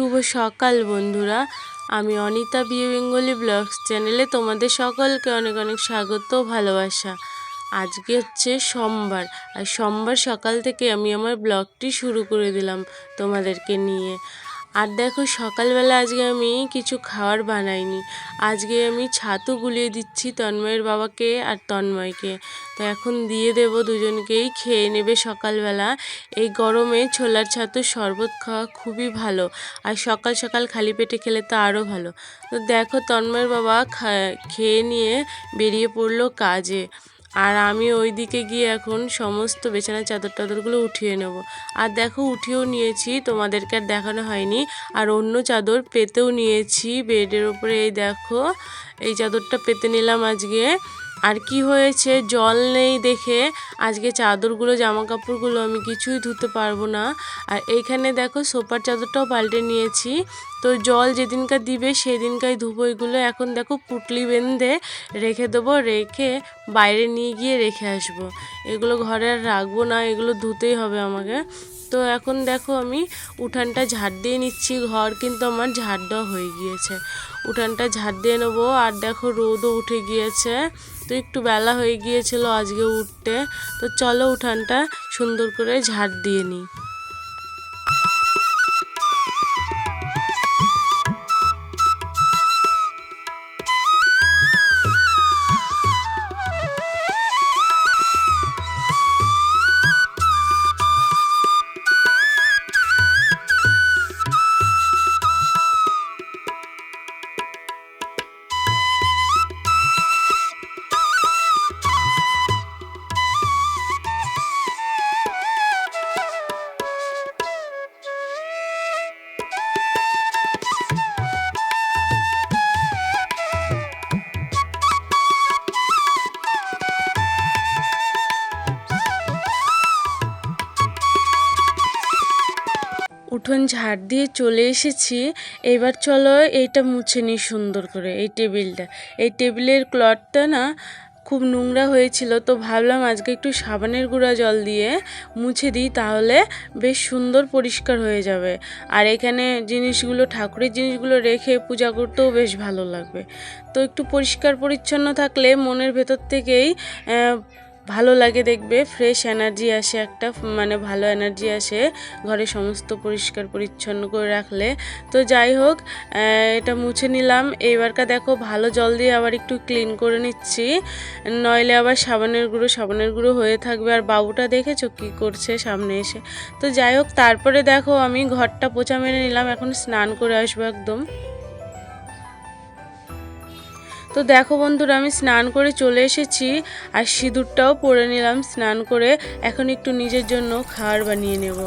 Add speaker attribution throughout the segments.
Speaker 1: শুভ সকাল, বন্ধুরা। আমি অনিতা বিয়ে বেঙ্গলি ব্লগস চ্যানেলে তোমাদের সকলকে অনেক অনেক স্বাগত ভালোবাসা। আজকে হচ্ছে সোমবার, আর সোমবার সকাল থেকে আমি আমার ব্লগটি শুরু করে দিলাম তোমাদেরকে নিয়ে। আর দেখো সকালবেলা আজকে আমি কিছু খাবার বানাইনি। আজকে আমি ছাতু গুলিয়ে দিচ্ছি তন্ময়ের বাবাকে আর তন্ময়কে। তো এখন দিয়ে দেব দুজনকেই, খেয়ে নেবে সকালবেলা। এই গরমে ছোলার ছাতুর শরবত খাওয়া খুবই ভালো আর সকাল সকাল খালি পেটে খেলে তো আরও ভালো। তো দেখো তন্ময়ের বাবা খেয়ে নিয়ে বেরিয়ে পড়ল কাজে। আর আমি ওই দিকে গিয়ে এখন সমস্ত বিছানার চাদর টাদরগুলো উঠিয়ে নেব। আর দেখো, উঠিয়েও নিয়েছি, তোমাদেরকে আর দেখানো হয়নি। আর অন্য চাদর পেতেও নিয়েছি বেডের ওপরে, এই দেখো, এই চাদরটা পেতে নিলাম আজকে। আর কি হয়েছে? জল নেই দেখে আজকে চাদরগুলো জামা কাপড়গুলো আমি কিছুই ধুতে পারব না। আর এইখানে দেখো সোফার চাদরটাও পাল্টে নিয়েছি। তো জল যেদিনকার দিবে সেদিনকার ধুবো এগুলো। এখন দেখো পুটলি বেঁধে রেখে দেবো, রেখে বাইরে নিয়ে গিয়ে রেখে আসব। এগুলো ঘরে আর রাখব না, এগুলো ধুতেই হবে আমাকে। তো এখন দেখো আমি উঠানটা ঝাড় দিয়ে নিচ্ছি, ঘর কিন্তু আমার ঝাড় দেওয়া হয়ে গিয়েছে। উঠানটা ঝাড় দিয়ে নেব, আর দেখো রোদও উঠে গিয়েছে। তো একটু বেলা হয়ে গিয়েছিল আজকে উঠতে, তো চলো উঠানটা সুন্দর করে ঝাড় দিয়ে নিই। উঠোন ঝাড় দিয়ে চলে এসেছি। এবার চলো এইটা মুছে নিই সুন্দর করে, এই টেবিলটা। এই টেবিলের ক্লথটা না খুব নোংরা হয়েছিল, তো ভাবলাম আজকে একটু সাবানের গুঁড়া জল দিয়ে মুছে দিই, তাহলে বেশ সুন্দর পরিষ্কার হয়ে যাবে। আর এখানে জিনিসগুলো, ঠাকুরের জিনিসগুলো রেখে পূজা করতেও বেশ ভালো লাগবে। তো একটু পরিষ্কার পরিচ্ছন্ন থাকলে মনের ভেতর থেকেই ভালো লাগে দেখবে ফ্রেশ এনার্জি আসে একটা মানে ভালো এনার্জি আসে ঘরে সমস্ত পরিষ্কার পরিচ্ছন্ন করে রাখলে। তো যাই হোক এটা মুছে নিলাম। এইবারকা দেখো ভালো জল দিয়ে আবার একটু ক্লিন করে নিচ্ছি। নইলে আবার সাবানের গুঁড়ো সাবানের গুঁড়ো হয়ে থাকবে। আর বাবুটা দেখেছ কী করছে সামনে এসে? তো যাই হোক, তারপরে দেখো আমি ঘরটা পোছা মেরে নিলাম। এখন স্নান করে আসব একদম। তো দেখো বন্ধুরা, আমি স্নান করে চলে এসেছি আর সিঁদুরটাও পরে নিলাম। স্নান করে এখন একটু নিজের জন্য খাবার বানিয়ে নেব।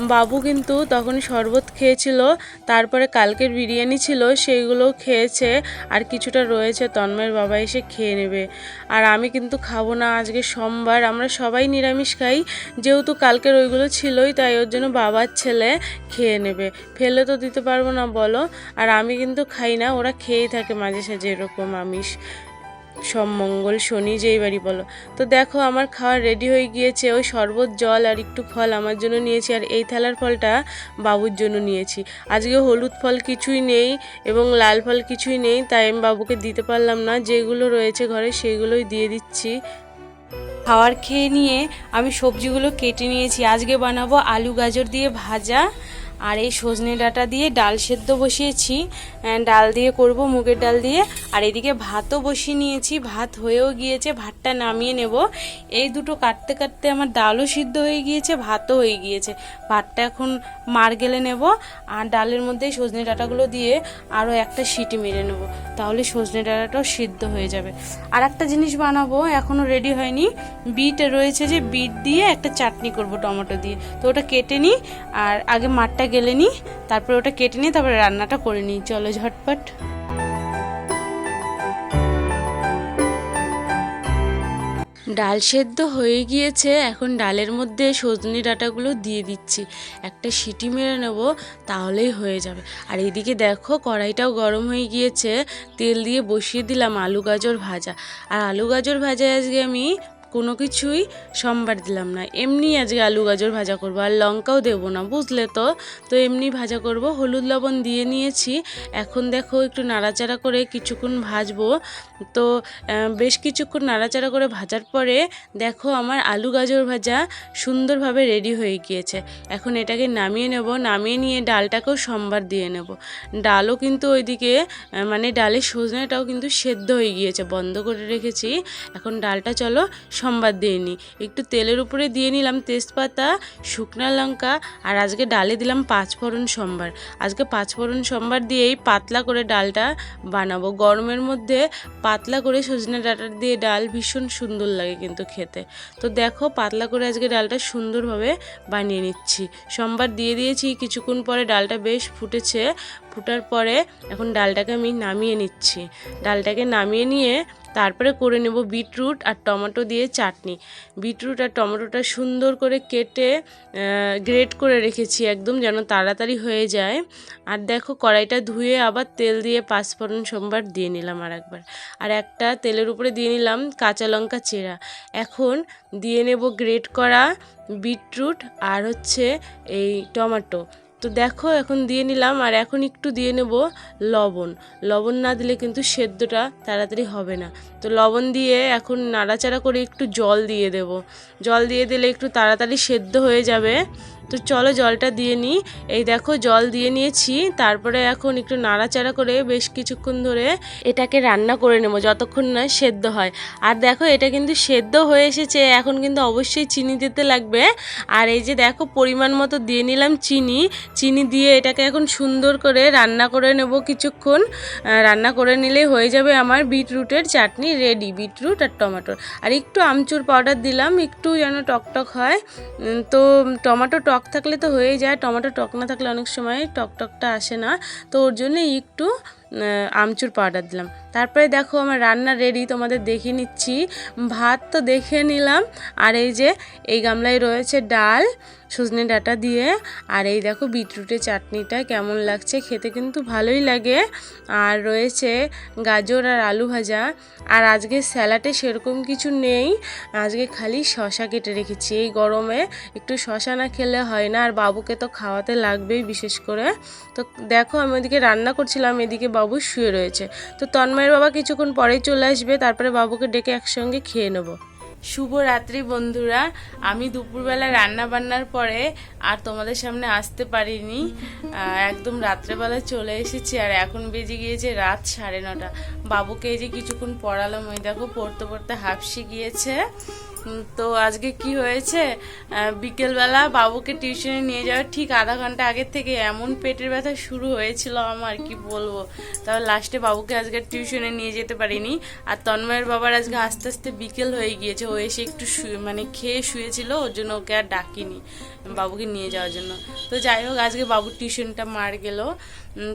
Speaker 1: বাবু কিন্তু তখন শরবত খেয়েছিল, তারপরে কালকের বিরিয়ানি ছিল, সেইগুলোও খেয়েছে, আর কিছুটা রয়েছে, তন্ময়ের বাবা এসে খেয়ে নেবে। আর আমি কিন্তু খাব না আজকে সোমবার, আমরা সবাই নিরামিষ খাই, যেহেতু কালকের ওইগুলো ছিলই, তাই ওর জন্য বাবার ছেলে খেয়ে নেবে। ফেলে তো দিতে পারব না, বলো। আর আমি কিন্তু খাই না, ওরা খেয়েই থাকে মাঝে সাঝে এরকম আমিষ। সব মঙ্গল শনি যেই বাড়ি বলো। তো দেখো আমার খাওয়া রেডি হয়ে গিয়েছে, ওই শরবত, জল আর একটু ফল আমার জন্য নিয়েছি আর এই থালার ফলটা বাবুর জন্য নিয়েছি। আজকে হলুদ ফল কিছুই নেই এবং লাল ফল কিছুই নেই, তাই আমি বাবুকে দিতে পারলাম না। যেগুলো রয়েছে ঘরে সেগুলোই দিয়ে দিচ্ছি। খাবার খেয়ে নিয়ে আমি সবজিগুলো কেটে নিয়েছি। আজকে বানাবো আলু গাজর দিয়ে ভাজা আর এই সজনে ডাঁটা দিয়ে ডাল সেদ্ধ বসিয়েছি ডাল দিয়ে করব মুগের ডাল দিয়ে। আর এদিকে ভাতও বসিয়ে নিয়েছি, ভাত হয়েও গিয়েছে, ভাতটা নামিয়ে নেব। এই দুটো কাটতে কাটতে আমার ডালও সিদ্ধ হয়ে গিয়েছে, ভাতও হয়ে গিয়েছে। ভাতটা এখন মার গেলে নেব, আর ডালের মধ্যে সজনে ডাঁটাগুলো দিয়ে আরও একটা সিটি মেরে নেব, তাহলে সজনে ডাটাটাও সিদ্ধ হয়ে যাবে। আর একটা জিনিস বানাবো এখনও রেডি হয়নি। বিট রয়েছে যে বিট দিয়ে একটা চাটনি করব টমেটো দিয়ে। তো ওটা কেটে নিই, আর আগে মাঠটা গেলে নিই তারপরে ওটা কেটে নিই তারপরে রান্নাটা করে নিই। চলো ঝটপট। ডাল সেদ্ধ হয়ে গিয়েছে, এখন ডালের মধ্যে সজনি ডাঁটাগুলো দিয়ে দিচ্ছি। একটা সিটি মেরে নেব, তাহলেই হয়ে যাবে। আর এদিকে দেখো, কড়াইটাও গরম হয়ে গিয়েছে। তেল দিয়ে বসিয়ে দিলাম আলু গাজর ভাজা। আর আলু গাজর ভাজা আজকে আমি কোনো কিছুই সম্বার দিলাম না। এমনি আজকে আলু গাজর ভাজা করব আর লঙ্কাও দেবো না, বুঝলে তো? তো এমনি ভাজা করব, হলুদ লবণ দিয়ে নিয়েছি। এখন দেখো একটু নাড়াচাড়া করে কিছুক্ষণ ভাজবো। তো বেশ কিছুক্ষণ নাড়াচাড়া করে ভাজার পরে দেখো আমার আলু গাজর ভাজা সুন্দরভাবে রেডি হয়ে গিয়েছে। এখন এটাকে নামিয়ে নেব, নামিয়ে নিয়ে ডালটাকেও সম্বার দিয়ে নেব। ডালও কিন্তু ওইদিকে মানে ডালের সজনেটাও কিন্তু সেদ্ধ হয়ে গিয়েছে, বন্ধ করে রেখেছি। এখন ডালটা চলো সম্বার দিয়ে নিই একটু তেলের উপরে দিয়ে নিলাম তেজপাতা, শুকনা লঙ্কা আর আজকে ডালে দিলাম পাঁচফোড়ন সম্বার। আজকে পাঁচফোড়ন সম্বার দিয়েই পাতলা করে ডালটা বানাবো। গরমের মধ্যে পাতলা করে সজনে ডাঁটা দিয়ে ডাল ভীষণ সুন্দর লাগে কিন্তু খেতে। তো দেখো পাতলা করে আজকে ডালটা সুন্দরভাবে বানিয়ে নিচ্ছি। সোমবার দিয়ে দিয়েছি, কিছুক্ষণ পরে ডালটা বেশ ফুটেছে। ফুটার পরে এখন ডালটাকে আমি নামিয়ে নিচ্ছি। ডালটাকে নামিয়ে নিয়ে তারপরে করে নেব বিটরুট আর টমেটো দিয়ে চাটনি। বিটরুট আর টমেটোটা সুন্দর করে কেটে গ্রেট করে রেখেছি একদম যেন তাড়াতাড়ি হয়ে যায়। আর দেখো কড়াইটা ধুয়ে আবার তেল দিয়ে পাঁচফোড়ন সোমবার দিয়ে নিলাম আর একবার। আর একটা তেলের উপরে দিয়ে নিলাম কাঁচা লঙ্কা চেরা। এখন দিয়ে নেব গ্রেট করা বিটরুট আর হচ্ছে এই টমেটো। তো দেখো, এখন দিয়ে নিলাম আর এখন একটু দিয়ে নেব লবণ। লবণ না দিলে কিন্তু সেদ্ধটা তাড়াতাড়ি হবে না। তো লবণ দিয়ে এখন নাড়াচাড়া করে একটু জল দিয়ে দেব। জল দিয়ে দিলে একটু তাড়াতাড়ি সেদ্ধ হয়ে যাবে। তো চলো জলটা দিয়ে নিই। এই দেখো জল দিয়ে নিয়েছি, তারপরে এখন একটু নাড়াচাড়া করে বেশ কিছুক্ষণ ধরে এটাকে রান্না করে নেব, যতক্ষণ না সেদ্ধ হয়। আর দেখো এটা কিন্তু সেদ্ধ হয়ে এসেছে, এখন কিন্তু অবশ্যই চিনি দিতে লাগবে। আর এই যে দেখো পরিমাণ মতো দিয়ে নিলাম চিনি চিনি দিয়ে এটাকে এখন সুন্দর করে রান্না করে নেব কিছুক্ষণ। রান্না করে নিলেই হয়ে যাবে আমার বিটরুটের চাটনি রেডি, বিটরুট আর টমেটোর আর একটু আমচুর পাউডার দিলাম, একটু যেন টকটক হয়। তো টমেটো টক থাকলে তো হয়ে যায়, টমেটো টক না থাকলে অনেক সময় টক টকটা আসে না। তো ওর জন্য একটু আমচুর পাউডার দিলাম। তারপরে দেখো আমার রান্না রেডি তোমাদের দেখিয়ে নিচ্ছি। ভাত তো দেখে নিলাম। আর এই যে, এই গামলায় রয়েছে ডাল সজনে ডাঁটা দিয়ে। আর এই দেখো বিটরুটের চাটনিটা কেমন লাগছে, খেতে কিন্তু ভালোই লাগে। আর রয়েছে গাজর আর আলু ভাজা। আর আজকে স্যালাডে সেরকম কিছু নেই। আজকে খালি শশা কেটে রেখেছি। এই গরমে একটু শশা না খেলে হয় না। আর বাবুকে তো খাওয়াতে লাগবেই বিশেষ করে। তো দেখো আমি ওদিকে রান্না করছিলাম, এদিকে বাবু শুয়ে রয়েছে। তো তন্ময়ের বাবা কিছুক্ষণ পরেই চলে আসবে। তারপরে বাবুকে ডেকে একসঙ্গে খেয়ে নেব। শুভ রাত্রি বন্ধুরা। আমি দুপুরবেলা রান্না বান্নার পরে আর তোমাদের সামনে আসতে পারিনি। একদম রাত্রেবেলা চলে এসেছি আর এখন বেজে গিয়েছে রাত সাড়ে নটা। বাবুকে এই যে কিছুক্ষণ পড়ালাম, ওই দেখো পড়তে পড়তে হাফসি গিয়েছে। তো আজকে কি হয়েছে? বিকেলবেলা বাবুকে টিউশনে নিয়ে যাওয়ার ঠিক আধা ঘণ্টা আগের থেকে এমন পেটের ব্যথা শুরু হয়েছিল আমার, কি বলব? তাহলে লাস্টে বাবুকে আজকে টিউশনে নিয়ে যেতে পারিনি। আর তন্ময়ের বাবার আজকে আস্তে আস্তে বিকেল হয়ে গিয়েছে। ও এসে একটু মানে খেয়ে শুয়েছিল, ওর জন্য ওকে আর ডাকিনি। বাবুকে নিয়ে যাওয়ার জন্য। তো যাই হোক, আজকে বাবুর টিউশনটা মার গেল।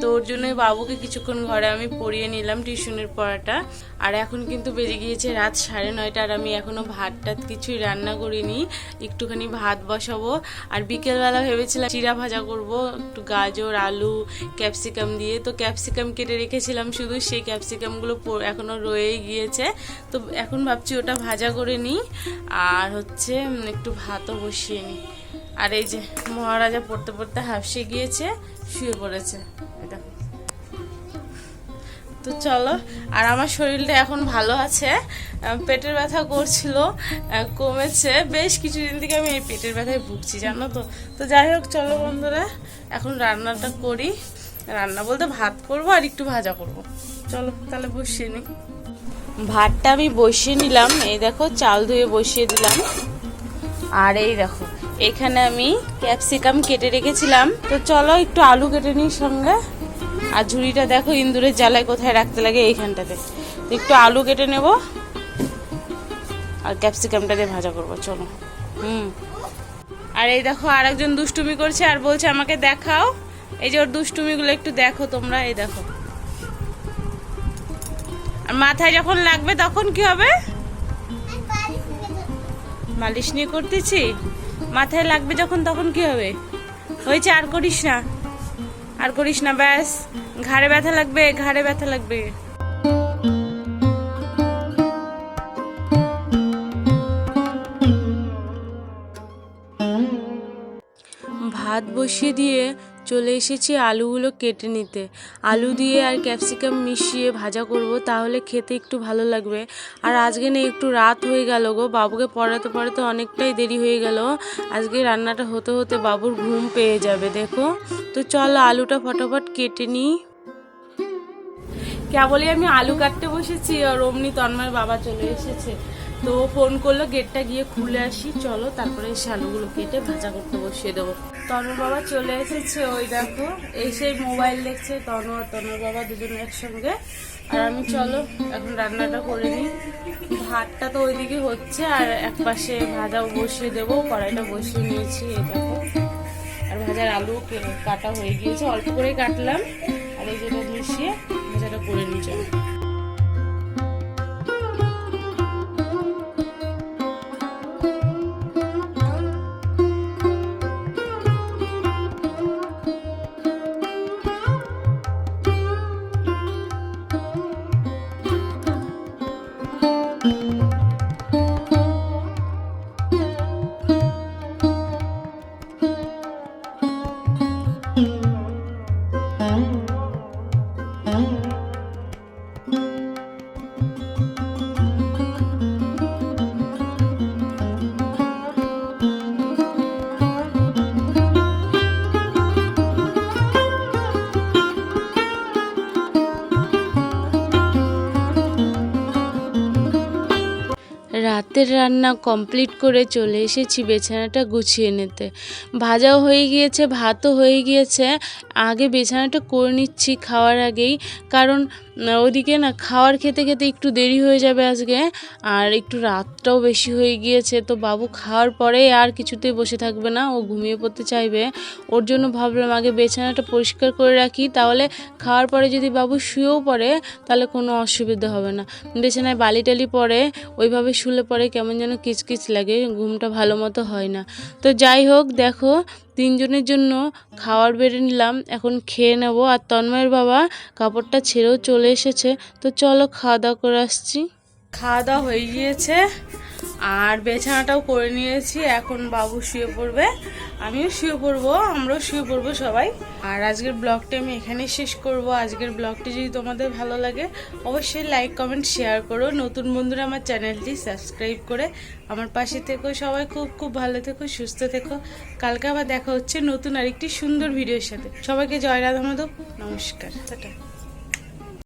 Speaker 1: তো ওর জন্যই বাবুকে কিছুক্ষণ ঘরে আমি পড়িয়ে নিলাম টিউশনের পড়াটা। আর এখন কিন্তু বেজে গিয়েছে রাত সাড়ে নয়টা আর আমি এখনও ভাত টাত কিছুই রান্না করিনি। একটুখানি ভাত বসাবো। আর বিকেলবেলা ভেবেছিলাম চিরা ভাজা করব, একটু গাজর, আলু, ক্যাপসিকাম দিয়ে। তো ক্যাপসিকাম কেটে রেখেছিলাম শুধু, সেই ক্যাপসিকামগুলো এখনও এখনও রয়েই গিয়েছে। তো এখন ভাবছি ওটা ভাজা করে নিই। আর হচ্ছে একটু ভাতও বসিয়ে নিই। আর এই যে মহারাজা পড়তে পড়তে হাফসে গিয়েছে, শুয়ে পড়েছে। দেখো। তো চলো, আর আমার শরীরটা এখন ভালো আছে। পেটের ব্যথা করছিল কমেছে। বেশ কিছুদিন থেকে আমি এই পেটের ব্যথায় ভুগছি, জানো তো। তো যাই হোক, চলো বন্ধুরা, এখন রান্নাটা করি। রান্না বলতে ভাত করব আর একটু ভাজা করব। চলো, তাহলে বসিয়ে নিই ভাতটা আমি বসিয়ে নিলাম। এই দেখো, চাল ধুয়ে বসিয়ে দিলাম। আর এই দেখো এখানে আমি ক্যাপসিকাম কেটে রেখেছিলাম। তো চলো একটু আলু কেটে নিই সঙ্গে। আর ঝুড়িটা দেখো ইন্দুরের জ্বালায় কোথায় রাখতে লাগে এইখানটাতে। একটু আলু কেটে নেব। আর ক্যাপসিকামটা দিয়ে ভাজা করব, চলো। হুম। আর এই দেখো আর একজন দুষ্টুমি করছে আর বলছে আমাকে দেখাও। এই যে ওর দুষ্টুমিগুলো একটু দেখো তোমরা, এই দেখো। আর মাথায় যখন লাগবে তখন কি হবে? মালিশ নিয়ে করতেছি? মাথায় লাগবে যখন তখন কি হবে? হয়েছে আর করিস না। আর করিস না, ব্যাস। ঘাড়ে ব্যথা লাগবে, ঘাড়ে ব্যথা লাগবে। বসিয়ে দিয়ে চলে এসেছি আলুগুলো কেটে নিতে। আলু দিয়ে আর ক্যাপসিকাম মিশিয়ে ভাজা করব, তাহলে খেতে একটু ভালো লাগবে। আর আজকে না একটু রাত হয়ে গেল গো, বাবুকে পড়াতে পড়াতে অনেকটাই দেরি হয়ে গেল। আজকে রান্নাটা হতে হতে বাবুর ঘুম পেয়ে যাবে, দেখো। তো চলো আলুটা ফটাফট কেটে নিই। কেবলই আমি আলু কাটতে বসেছি, আর অমনি তন্ময়ের বাবা চলে এসেছে। তো ফোন করল গেটটা গিয়ে খুলে আসি। চলো, তারপরে এসে আলুগুলো কেটে ভাজা করতে বসিয়ে দেবো। তন্ময় বাবা চলে এসেছে, ওই দেখো। এসে মোবাইল দেখছে তনু আর তন্ময় বাবা দুজনে একসঙ্গে। আর আমি চলো, এখন রান্নাটা করে নিই। ভাতটা তো ওইদিকে হচ্ছে, আর এক পাশে ভাজাও বসিয়ে দেবো, কড়াইটা বসিয়ে নিয়েছি, এই দেখো। আর ভাজার আলু কাটা হয়ে গিয়েছে, অল্প করে কাটলাম। আর এই যেটা মিশিয়ে ভাজাটা করে নিয়ে চলো। রাতের রান্না কমপ্লিট করে চলে এসেছি বিছানাটা গুছিয়ে নিতে। ভাজাও হয়ে গিয়েছে, ভাতও হয়ে গিয়েছে। আগে বিছানাটা করে নিচ্ছি খাওয়ার আগেই, কারণ ওদিকে না খাওয়ার খেতে খেতে একটু দেরি হয়ে যাবে আজকে, আর একটু রাতটাও বেশি হয়ে গিয়েছে, তো বাবু খাওয়ার পরে আর কিছুতেই বসে থাকবে না, ও ঘুমিয়ে পড়তে চাইবে। ওর জন্য ভাবলাম আগে বেছানাটা পরিষ্কার করে রাখি, তাহলে খাওয়ার পরে যদি বাবু শুয়েও পড়ে, তাহলে কোনো অসুবিধা হবে না। বিছানায় বালি টালি পড়ে, ওইভাবে শুলে পরে কেমন যেন কিচকিচ লাগে, ঘুমটা ভালো মতো হয় না। তো যাই হোক, দেখো তিনজনের জন্য খাওয়ার বেড়ে নিলাম, এখন খেয়ে নেব। আর তন্ময়ের বাবা কাপড়টা ছেড়েও চলে এসেছে। তো চলো খাওয়া দাওয়া করে আসছি। খাওয়া দাওয়া হয়ে গিয়েছে। আর বেছানাটাও করে নিয়েছি। এখন বাবু শুয়ে পড়বে। আমিও শুয়ে পড়ব, আমরাও শুয়ে পড়ব সবাই। আর আজকের ব্লগটা আমি এখানেই শেষ করব। আজকের ব্লগটি যদি তোমাদের ভালো লাগে, অবশ্যই লাইক, কমেন্ট, শেয়ার করো। নতুন বন্ধুরা আমার চ্যানেলটি সাবস্ক্রাইব করে আমার পাশে থেকো। সবাই খুব খুব ভালো থেকো, সুস্থ থেকো। কালকে আবার দেখা হচ্ছে নতুন আরেকটি সুন্দর ভিডিওর সাথে। সবাইকে জয় রাধা মাধব। নমস্কার। টাটা।